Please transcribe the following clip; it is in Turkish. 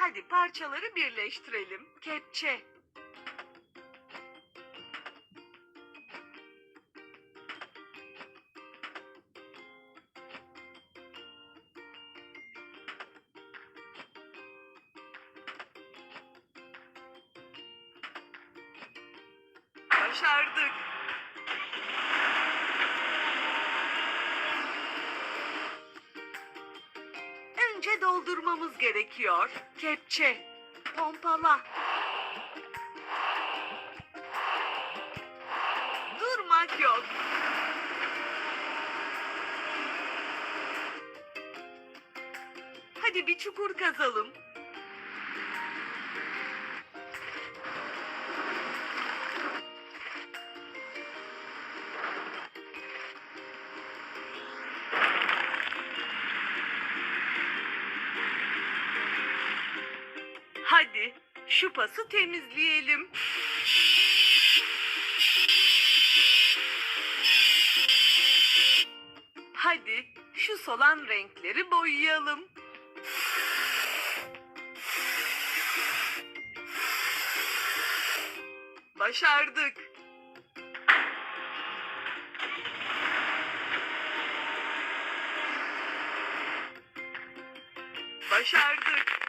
Hadi parçaları birleştirelim. Kepçe. Başardık. Önce doldurmamız gerekiyor. Kepçe. Pompala. Durmak yok. Hadi bir çukur kazalım. Hadi şu pası temizleyelim. Hadi şu solan renkleri boyayalım. Başardık. Başardık.